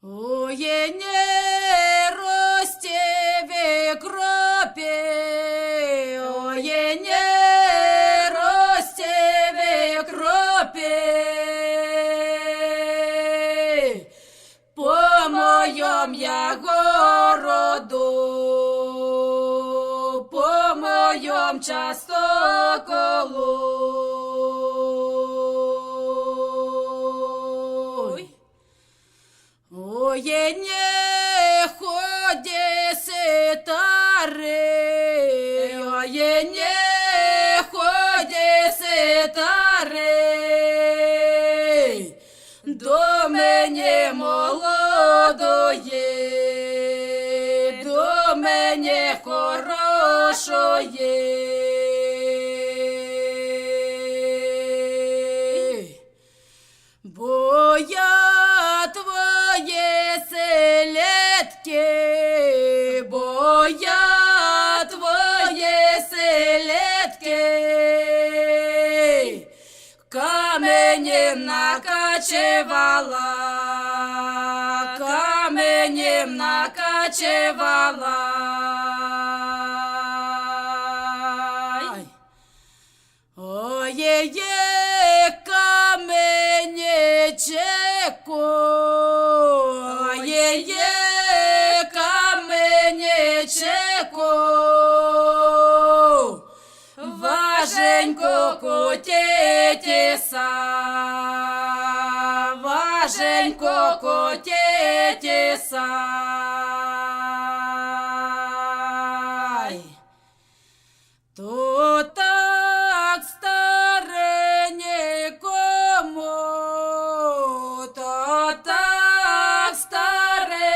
Ой, не росте в кропе, ой, не росте в кропе. По моем я городу, частоколу. Ой, не ходи ситари, ой, не ходи ситари, до мене молодої, до мене хорошої. Каменем накачевала, каменем накачевала. Ой-є каменечеку, ой-є каменечеку, важенько котетеса, важенько котетеса. То так старенькому, то так старенькому,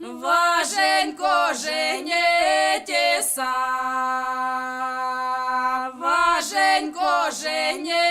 важенько женетеся, важенько женетеся.